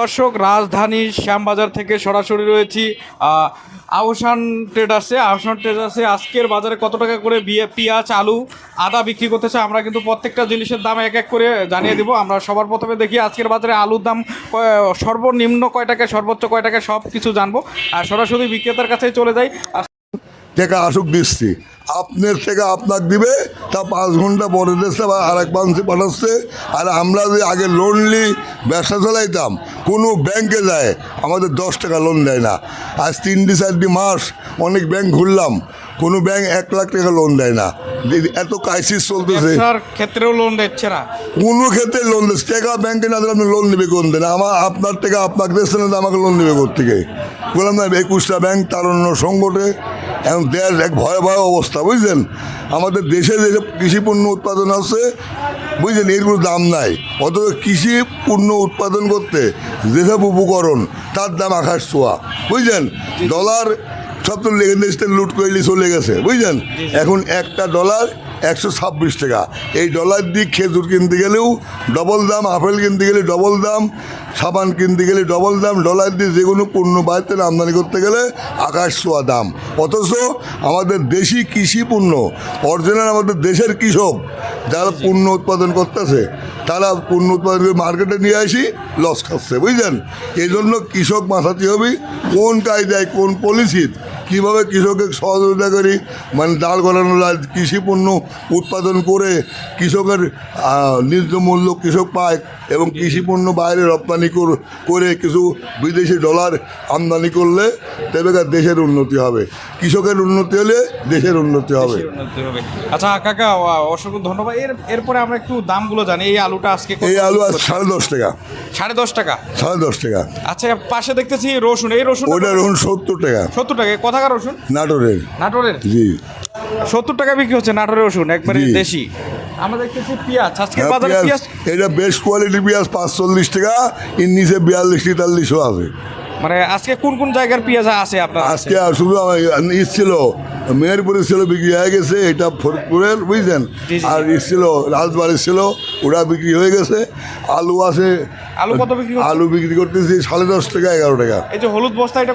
দর্শক রাজধানীর শ্যামবাজার থেকে সরাসরি রয়েছি আহ, আহসান ট্রেডার্সে আহসান ট্রেডার্সে আজকের বাজারে কত টাকা করে বিয়ে পেঁয়াজ আলু আদা বিক্রি করতেছে? আমরা কিন্তু প্রত্যেকটা জিনিসের দাম এক এক করে জানিয়ে দিব। আমরা সবার প্রথমে দেখি আজকের বাজারে আলুর দাম সর্বনিম্ন কয় টাকায় সর্বোচ্চ কয় টাকায় সব কিছু জানব। আর সরাসরি বিক্রেতার কাছেই চলে যাই। থেকে আসুক দিচ্ছি আপনার থেকে আপনাকে দিবে তা পাঁচ ঘণ্টা পরে দিচ্ছে বা আর এক মানুষে পাঠাচ্ছে। আর আমরা যে আগে লোন নিই ব্যবসা চালাইতাম কোনো ব্যাংকে যায় আমাদের দশ টাকা লোন দেয় না। আজ তিনটি চারটি মাস অনেক ব্যাংক ঘুরলাম কোনো ব্যাংক এক লাখ টাকা লোন দেয় না। এত ক্রাইসিস চলতেছে। ক্ষেত্রেও লোন দিচ্ছে না। কোনো ক্ষেত্রে লোন দিচ্ছে টাকা ব্যাংকে না দিলে আপনি লোন নেবে কোন দিন? আমার আপনার টাকা আপনাকে দিচ্ছে না আমাকে লোন নেবে থেকে বললাম না একুশটা ব্যাংক তার অন্য সংকটে। এখন দেশ এক ভয়াবহ ভয় অবস্থা বুঝলেন? আমাদের দেশে যেসব কৃষি পণ্য উৎপাদন আছে বুঝলেন এর কোনো দাম নাই। অথচ কৃষি পণ্য উৎপাদন করতে যেসব উপকরণ তার দাম আকাশ ছোঁয়া বুঝলেন? ডলার সব তো লেগে লুট করে চলে গেছে বুঝলেন? এখন একটা ডলার একশো ছাব্বিশ টাকা। এই ডলার দিয়ে খেজুর কিনতে গেলেও ডবল দাম, আপেল কিনতে গেলে ডবল দাম, সাবান কিনতে গেলে ডবল দাম ডলার দিয়ে যে কোনো পণ্য বাড়িতে আমদানি করতে গেলে আকাশ ছোঁয়া দাম। অথচ আমাদের দেশি কৃষি পণ্য অরিজিনাল আমাদের দেশের কৃষক যারা পণ্য উৎপাদন করতেছে, তারা পণ্য উৎপাদন করে মার্কেটে নিয়ে আসি লস খাচ্ছে, বুঝলেন? এই জন্য কৃষক মাথাতে হবে, কোন কায়দায়, কোন পলিসির কীভাবে কৃষকের সহযোগিতা করি মানে দাঁড় করানো কৃষি পণ্য উৎপাদন করে কৃষকের ন্যায্য মূল্য কৃষক পায় এবং কৃষি পণ্য বাইরে রপ্তানি করে কিছু বিদেশি ডলার আমদানি করলে তবে দেশের উন্নতি হবে। কৃষকের উন্নতি হলে দেশের উন্নতি হবে। আচ্ছা কাকা, অসংখ্য ধন্যবাদ। এর এরপরে আমরা একটু দামগুলো জানি। এই আলুটা আজকে কত? এই আলু আজ সাড়ে দশ টাকা। সাড়ে দশ টাকা? সাড়ে দশ টাকা। আচ্ছা পাশে দেখতেছি রসুন। এই রসুন ওইটা রুন সত্তর টাকা। সত্তর টাকা। কোথাকার রসুন? নাটোরের। নাটোরের? জি। সত্তর টাকা বিক্রি হচ্ছে নাটোরের রসুন একবারে জি। দেশি। আমরা দেখতেছি পেঁয়াজ। আজকে হ্যাঁ, বাজারে পেঁয়াজ। পেঁয়াজ এটা বেস্ট কোয়ালিটির পেঁয়াজ পাঁচচল্লিশ টাকা। এর নিচে বিয়াল্লিশ তেতাল্লিশও আছে। মানে আজকে কোন কোন জায়গার পেঁয়াজ আছে আপনার? আজকে শুধু আমার ই ছিল মেহেরপুরের ছিল বিক্রি হয়ে গেছে এটা ফরিদপুরের জি। আর ই ছিল রাজবাড়ির ছিল ওরা বিক্রি হয়ে গেছে। আলু আছে। আলু কত বিক্রি আলু বিক্রি করতেছি সাড়ে দশ টাকা এগারো টাকা। এই যে হলুদ বস্তা এটা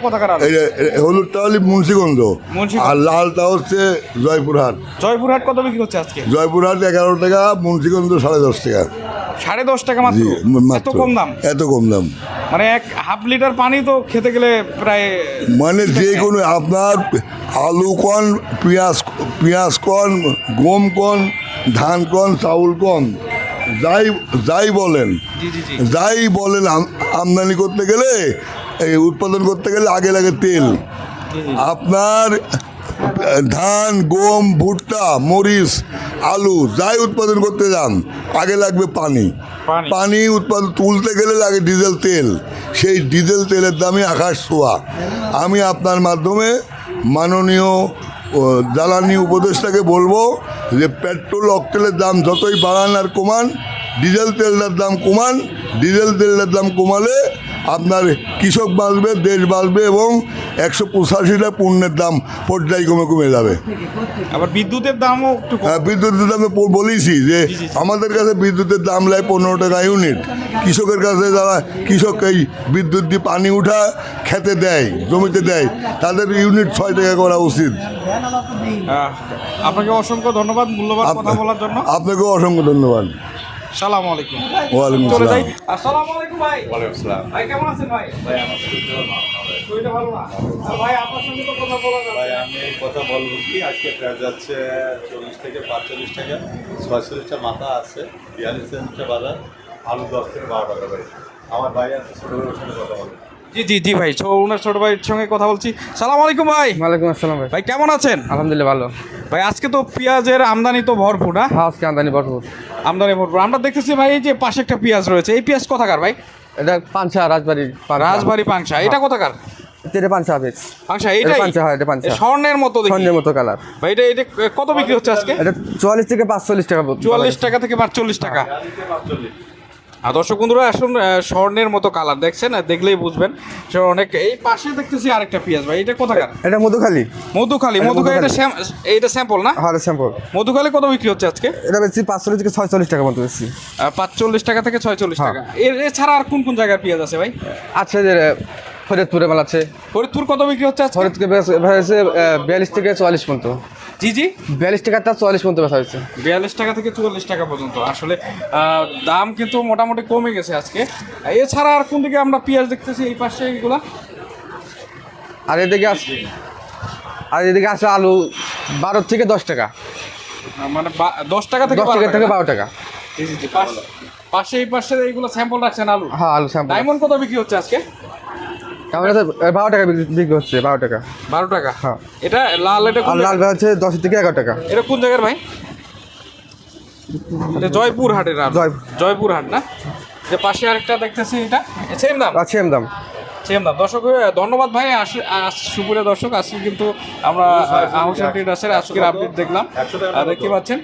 যে এ- হলুদটা হলে মুন্সিগঞ্জ। আর লালটা হচ্ছে জয়পুরহাট। জয়পুরহাট কত বিক্রি হচ্ছে আজকে? জয়পুরহাট এগারো টাকা মুন্সিগঞ্জ সাড়ে দশ টাকা। সাড়ে দশ টাকা মাত্র? এত কম দাম? এত কম দাম। মানে এক হাফ লিটার পানি তো খেতে গেলে প্রায় মানে যে কোনো আপনার আলু কন পেঁয়াজ পেঁয়াজ কন গম কন ধান কন চাউল কন যাই যাই বলেন। যাই বলেন আম- আমদানি করতে গেলে এই উৎপাদন করতে গেলে আগে লাগে তেল। আপনার ধান গম ভুট্টা মরিচ আলু যাই উৎপাদন করতে যান আগে লাগবে পানি। পানি। উৎপাদন তুলতে গেলে লাগে ডিজেল তেল। সেই ডিজেল তেলের দামে আকাশ ছোঁয়া। আমি আপনার মাধ্যমে মাননীয় জ্বালানি উপদেষ্টাকে বলব যে পেট্রোল অক্টেলের দাম যতই বাড়ান আর কমান ডিজেল তেলটার দাম কমান ডিজেল তেলটার দাম কমালে আপনার কৃষক বাঁচবে দেশ বাঁচবে এবং একশো পঁচাশিটা পণ্যের দাম পর্যায় কমে কমে যাবে। আবার বিদ্যুতের দামও একটু হ্যাঁ, বিদ্যুতের দামে বলেছি যে। আমাদের কাছে বিদ্যুতের দাম লাগে পনেরো টাকা ইউনিট। কৃষকের কাছে যারা কৃষক এই বিদ্যুৎ দিয়ে পানি উঠা খেতে দেয় জমিতে দেয় তাদের ইউনিট ছয় টাকা করা উচিত। আপনাকে অসংখ্য ধন্যবাদ মূল্যবান কথা বলার জন্য। আপনাকেও অসংখ্য ধন্যবাদ। সালাম আলাইকুম। ওয়ালাইকুম আসসালাম। আসসালামু আলাইকুম ভাই। ওয়ালাইকুম আসসালাম। ভাই কেমন আছেন ভাই? ভাই আমার শরীরটা ভালো না? আর ভাই আপনার সঙ্গে তো কথা বলা যাবে। ভাই আমি কথা বলব কি আজকে পেঁয়াজ যাচ্ছে চল্লিশ থেকে পাঁচচল্লিশ টাকা। ছয়চল্লিশটা মাথা আছে বিয়াল্লিশ চল্লিশটা বাজার আলু দশ থেকে বারো টাকা ভাই আমার ভাই আছে ছোটো সঙ্গে কথা বলব জি জি জি ভাই ছো ওনার ছোট ভাইয়ের সঙ্গে কথা বলছি। সালাম আলাইকুম ভাই। ওয়ালাইকুম আসসালাম ভাই। ভাই কেমন আছেন? আলহামদুলিল্লাহ ভালো। ভাই আজকে তো পেঁয়াজের আমদানি তো ভরপুর না? হ্যাঁ আজকে আমদানি ভরপুর। আমদানি ভরপুর। আমরা দেখতেছি ভাই এই যে পাশে একটা পেঁয়াজ রয়েছে এই পেঁয়াজ কোথাকার ভাই? এটা পাঞ্চা রাজবাড়ির রাজবাড়ি পাংশা এটা কোথাকার? এটা পাঞ্চা বেশ পাংশা এটা পাঞ্চা, হ্যাঁ, এটা পাঞ্চা। স্বর্ণের মতো স্বর্ণের মতো কালার। ভাই এটা এটা কত বিক্রি হচ্ছে আজকে? এটা চুয়াল্লিশ থেকে পাঁচচল্লিশ টাকা চুয়াল্লিশ টাকা থেকে পাঁচচল্লিশ টাকা। আর দর্শক বন্ধুরা আসুন স্বর্ণের মতো কালার দেখছেন? দেখলেই বুঝবেন সে অনেক এই পাশে দেখতেছি আরেকটা পেঁয়াজ ভাই এটা কোথাকার? এটা মধুখালি। মধুখালী এটা মধুখালী এটা এইটা স্যাম্পল না? হার স্যাম্পল মধুখালী কত বিক্রি হচ্ছে আজকে? এটা বেশি পাঁচচল্লিশ থেকে ছয়চল্লিশ টাকা মতো বেশি পাঁচচল্লিশ টাকা থেকে ছয়চল্লিশ হ্যাঁ। টাকা। এর এছাড়া আর কোন কোন জায়গার পেঁয়াজ আছে ভাই? আছে যে ফরিদপুরে মাল আছে। ফরিদপুর কত বিক্রি হচ্ছে আজকে? ফরিদপুরে বিয়াল্লিশ থেকে চুয়াল্লিশ পর্যন্ত। জি জি। বিয়াল্লিশ টাকা তার চুয়াল্লিশ পর্যন্ত বেচা হয়েছে। বিয়াল্লিশ টাকা থেকে চুয়াল্লিশ টাকা পর্যন্ত। আসলে দাম কিন্তু মোটামুটি কমে গেছে আজকে। এছাড়া আর কোন দিকে আমরা পেঁয়াজ দেখতেছি এই পাশে এগুলা? আর এদিকে আছে আর এদিকে আছে আলু বারো থেকে দশ টাকা। মানে দশ টাকা থেকে দশ টাকা থেকে বারো টাকা। জি জি জি। পাশে এই পাশে এইগুলো স্যাম্পল রাখছেন আলু? হ্যাঁ আলু স্যাম্পল ডায়মন্ড কত বিক্রি হচ্ছে আজকে? আমার কাছে বারো টাকা বিক্রি- হচ্ছে বারো টাকা। বারো টাকা? হ্যাঁ। এটা লাল এটা আর লাল হচ্ছে দশ থেকে এগারো টাকা। এটা কোন জায়গার ভাই? এটা জয়পুর হাটের জয়- জয়পুর। হাট না? যে পাশে আরেকটা দেখতেছি এটা। সেম দাম? দাম। সেম দাম। দর্শক ধন্যবাদ ভাই সুপুরে দর্শক। আজকে কিন্তু আমরা আহসান ট্রেডার্সের আজকের আপডেট দেখলাম। আর দেখতে পাচ্ছেন